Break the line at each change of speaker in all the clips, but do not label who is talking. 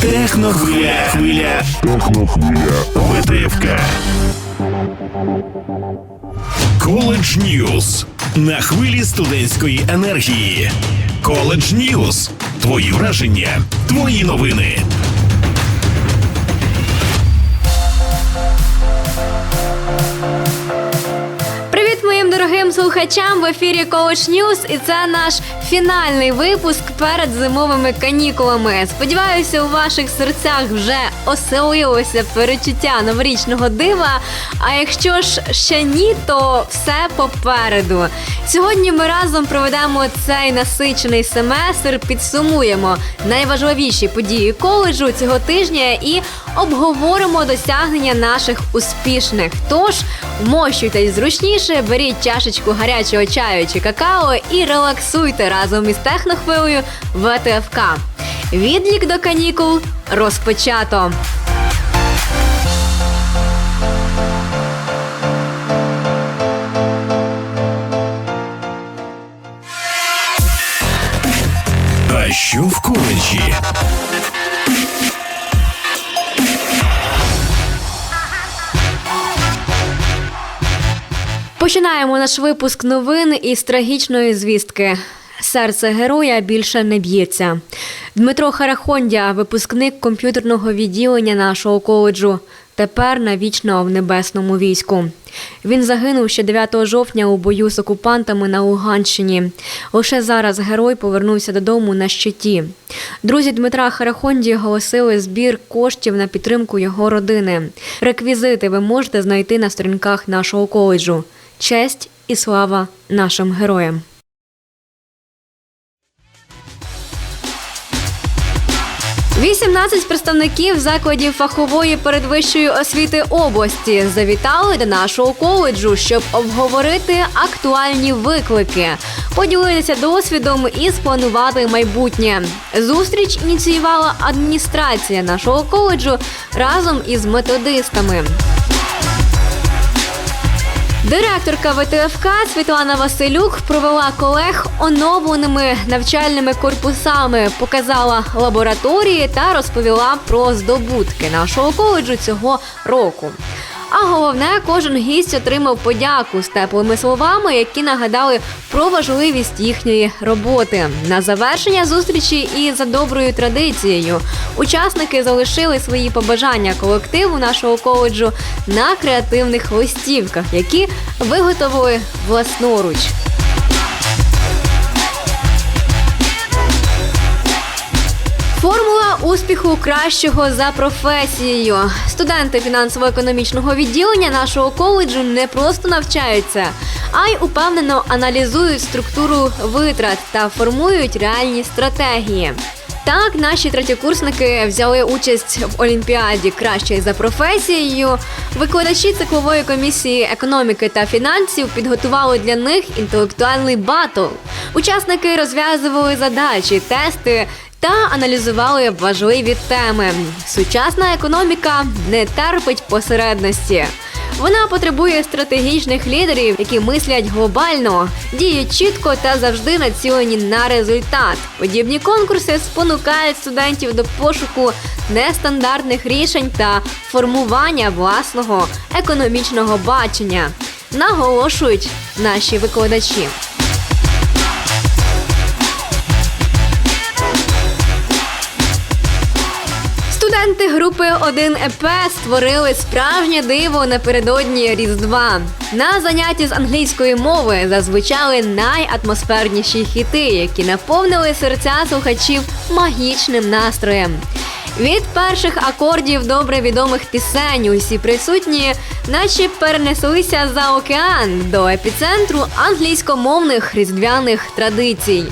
Технохвиля. Хвиля. Витивка. Коледж Ньюс. На хвилі студентської енергії. Коледж Ньюс. Твої враження, твої новини.
Привіт моїм дорогим слухачам в ефірі Coach News і це наш фінальний випуск перед зимовими канікулами. Сподіваюся, у ваших серцях вже оселилося перечуття новорічного дива. А якщо ж ще ні, то все попереду. Сьогодні ми разом проведемо цей насичений семестр, підсумуємо найважливіші події коледжу цього тижня і обговоримо досягнення наших успішних. Тож вмощуйтесь зручніше, беріть чашечку гарячого чаю чи какао і релаксуйте разом із технохвилею ВТФК. Відлік до канікул розпочато.
А що в коледжі?
Починаємо наш випуск новин із трагічної звістки. Серце героя більше не б'ється. Дмитро Харахондя, випускник комп'ютерного відділення нашого коледжу, тепер навічно в небесному війську. Він загинув ще 9 жовтня у бою з окупантами на Луганщині. Лише зараз герой повернувся додому на щиті. Друзі Дмитра Харахонді оголосили збір коштів на підтримку його родини. Реквізити ви можете знайти на сторінках нашого коледжу. Честь і слава нашим героям. Вісімнадцять представників закладів фахової передвищої освіти області завітали до нашого коледжу, щоб обговорити актуальні виклики, поділитися досвідом і спланувати майбутнє. Зустріч ініціювала адміністрація нашого коледжу разом із методистами. Директорка ВТФК Світлана Василюк провела колег оновленими навчальними корпусами, показала лабораторії та розповіла про здобутки нашого коледжу цього року. А головне, кожен гість отримав подяку з теплими словами, які нагадали про важливість їхньої роботи. На завершення зустрічі і за доброю традицією учасники залишили свої побажання колективу нашого коледжу на креативних листівках, які виготовили власноруч. Успіху кращого за професією. Студенти фінансово-економічного відділення нашого коледжу не просто навчаються, а й упевнено аналізують структуру витрат та формують реальні стратегії. Так, наші третєкурсники взяли участь в олімпіаді краще за професією. Викладачі циклової комісії економіки та фінансів підготували для них інтелектуальний батл. Учасники розв'язували задачі, тести та аналізували важливі теми. Сучасна економіка не терпить посередності. Вона потребує стратегічних лідерів, які мислять глобально, діють чітко та завжди націлені на результат. Подібні конкурси спонукають студентів до пошуку нестандартних рішень та формування власного економічного бачення. Наголошують наші викладачі. Студенти групи 1 ЕП створили справжнє диво напередодні Різдва. На занятті з англійської мови зазвучали найатмосферніші хіти, які наповнили серця слухачів магічним настроєм. Від перших акордів добре відомих пісень усі присутні, наче перенеслися за океан до епіцентру англійськомовних різдвяних традицій.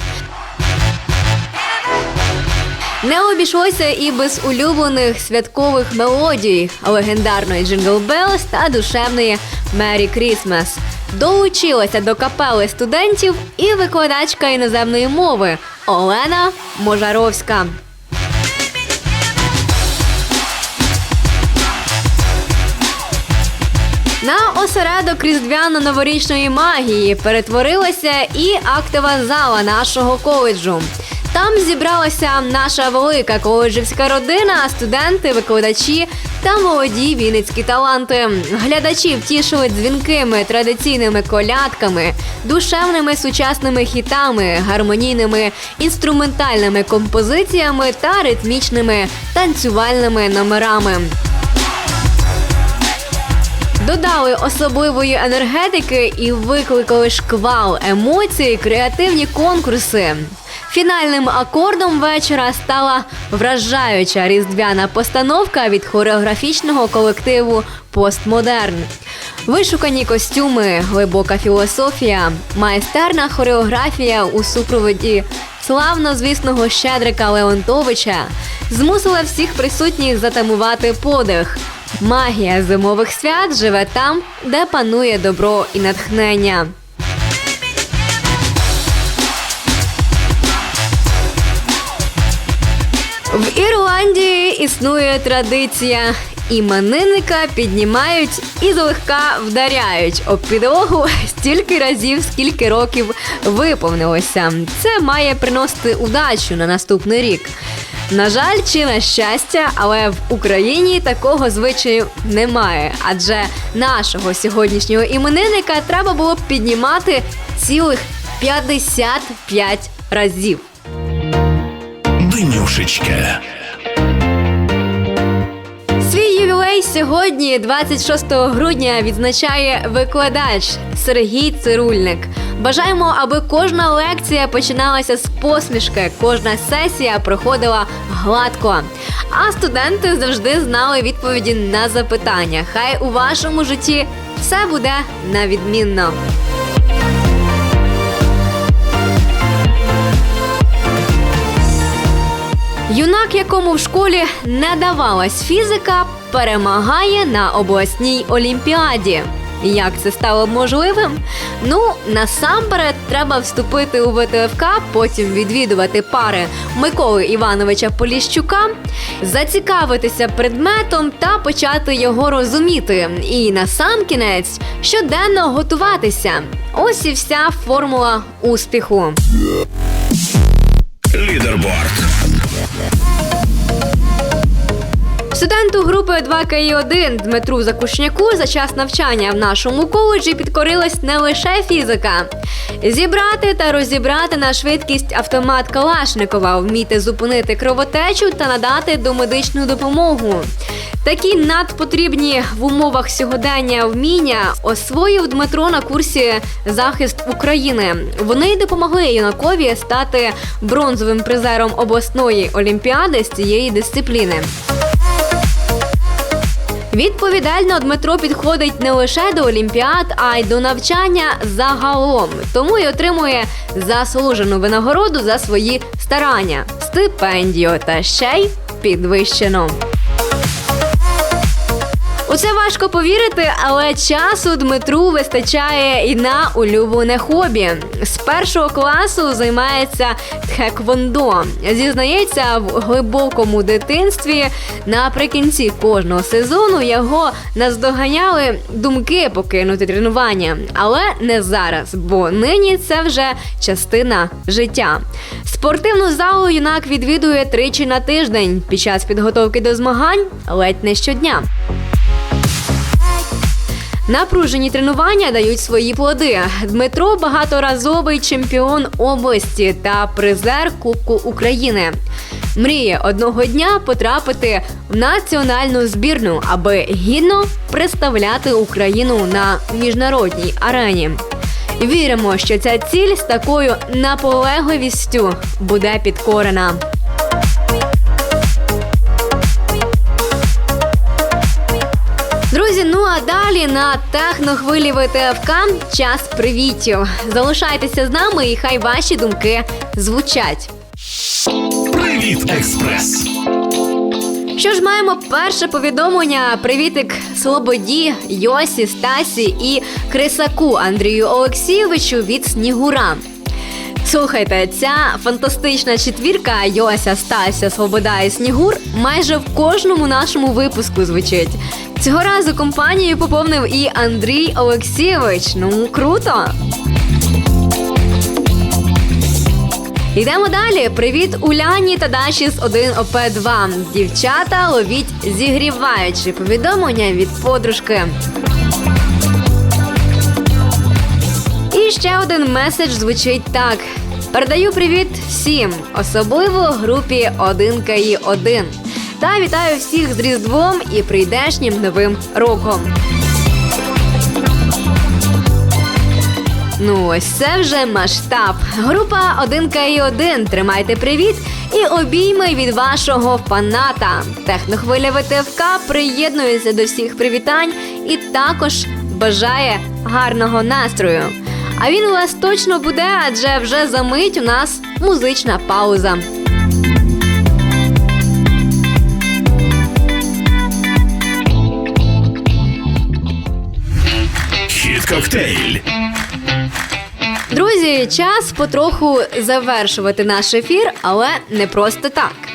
Не обійшлося і без улюблених святкових мелодій, легендарної Jingle Bells та душевної Merry Christmas. Долучилася до капели студентів і викладачка іноземної мови Олена Можаровська. На осередок різдвяно-новорічної магії перетворилася і актова зала нашого коледжу. Там зібралася наша велика коледжівська родина, студенти, викладачі та молоді вінницькі таланти. Глядачі втішили дзвінкими традиційними колядками, душевними сучасними хітами, гармонійними інструментальними композиціями та ритмічними танцювальними номерами. Додали особливої енергетики і викликали шквал емоцій, креативні конкурси. Фінальним акордом вечора стала вражаюча різдвяна постановка від хореографічного колективу Постмодерн. Вишукані костюми, глибока філософія, майстерна хореографія у супроводі славно звісного Щедрика Леонтовича змусила всіх присутніх затамувати подих. Магія зимових свят живе там, де панує добро і натхнення. В Ірландії існує традиція. Іменинника піднімають і злегка вдаряють об підлогу стільки разів, скільки років виповнилося. Це має приносити удачу на наступний рік. На жаль, чи на щастя, але в Україні такого звичаю немає, адже нашого сьогоднішнього іменинника треба було б піднімати цілих 55 разів.
Денюшечка.
Свій ювілей сьогодні, 26 грудня, відзначає викладач Сергій Цирульник. Бажаємо, аби кожна лекція починалася з посмішки, кожна сесія проходила гладко. А студенти завжди знали відповіді на запитання. Хай у вашому житті все буде на відмінно. Юнак, якому в школі не давалась фізика, перемагає на обласній олімпіаді. Як це стало можливим? Ну, насамперед, треба вступити у ВТФК, потім відвідувати пари Миколи Івановича Поліщука, зацікавитися предметом та почати його розуміти. І насамкінець щоденно готуватися. Ось і вся формула успіху.
Лідерборд.
Студенту групи 2К1 Дмитру Закушняку за час навчання в нашому коледжі підкорилась не лише фізика. Зібрати та розібрати на швидкість автомат Калашникова, вміти зупинити кровотечу та надати домедичну допомогу. Такі надпотрібні в умовах сьогодення вміння освоїв Дмитро на курсі захист України. Вони допомогли юнакові стати бронзовим призером обласної олімпіади з цієї дисципліни. Відповідально Дмитро підходить не лише до олімпіад, а й до навчання загалом. Тому й отримує заслужену винагороду за свої старання, стипендію та ще й підвищену. У це важко повірити, але часу Дмитру вистачає і на улюблене хобі. З першого класу займається тхеквондо. Зізнається, в глибокому дитинстві наприкінці кожного сезону його наздоганяли думки покинути тренування, але не зараз, бо нині це вже частина життя. Спортивну залу юнак відвідує тричі на тиждень під час підготовки до змагань ледь не щодня. Напружені тренування дають свої плоди. Дмитро багаторазовий чемпіон області та призер Кубку України. Мріє одного дня потрапити в національну збірну, аби гідно представляти Україну на міжнародній арені. Віримо, що ця ціль з такою наполегливістю буде підкорена. Далі на технохвилі ВТФК час привітів. Залишайтеся з нами, і хай ваші думки звучать.
Привіт, експрес.
Що ж маємо перше повідомлення? Привітик Слободі, Йосі, Стасі і Крисаку Андрію Олексійовичу від Снігура. Слухайте, ця фантастична четвірка Йося, Стася, Свобода і Снігур майже в кожному нашому випуску звучить. Цього разу компанію поповнив і Андрій Олексійович. Ну круто! Йдемо далі. Привіт Уляні та Даші з 1 ОП 2 Дівчата ловіть зігріваючи повідомлення від подружки. І ще один меседж звучить так: передаю привіт всім, особливо групі 1 КІ 1 Та вітаю всіх з Різдвом і прийдешнім новим роком. Ну, ось це вже масштаб. Група 1 КІ 1 Тримайте привіт і обійми від вашого фаната. Технохвиля ВТФК приєднується до всіх привітань і також бажає гарного настрою. А він у вас точно буде, адже вже за мить у нас музична пауза.
Хіт коктейль.
Друзі, час потроху завершувати наш ефір, але не просто так.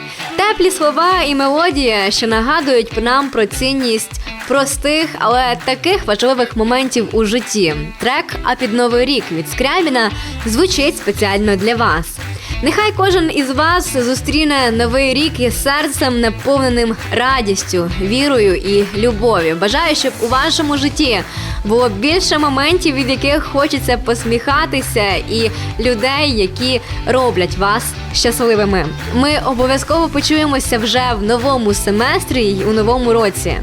Теплі слова і мелодія, що нагадують нам про цінність простих, але таких важливих моментів у житті. Трек А під новий рік від Скрябіна звучить спеціально для вас. Нехай кожен із вас зустріне новий рік із серцем наповненим радістю, вірою і любов'ю. Бажаю, щоб у вашому житті було більше моментів, від яких хочеться посміхатися, і людей, які роблять вас щасливими. Ми обов'язково почуємося вже в новому семестрі й у новому році.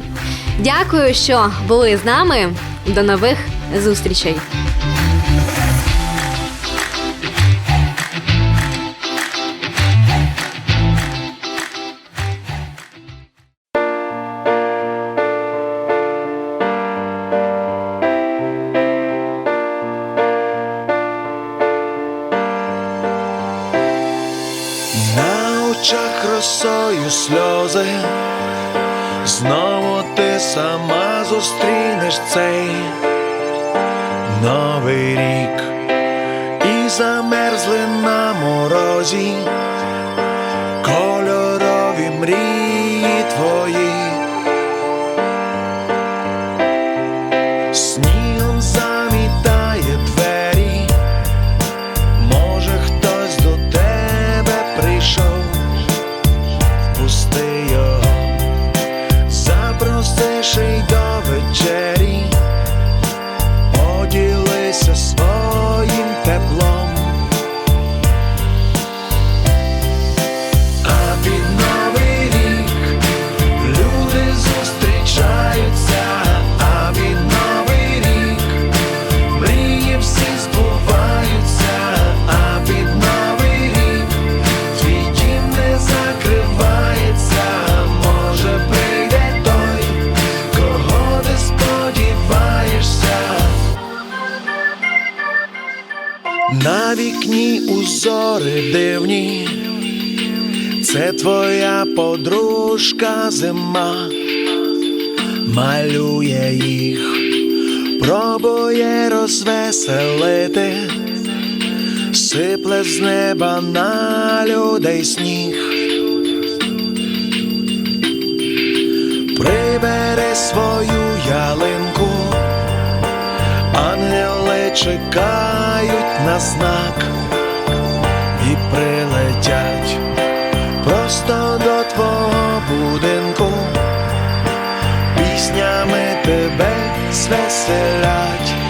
Дякую, що були з нами. До нових зустрічей.
Очах росою сльози, знову ти сама зустрінеш цей новий рік і замерзли на морозі кольорові мрії твої. Подружка зима, малює їх пробує розвеселити, сипле з неба на людей сніг, прибере свою ялинку, ангели чекають на знак піснями тебе звеселять.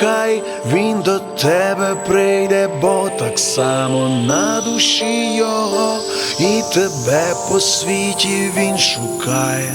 Чекай, він до тебе прийде, бо так само на душі його, і тебе по світі він шукає.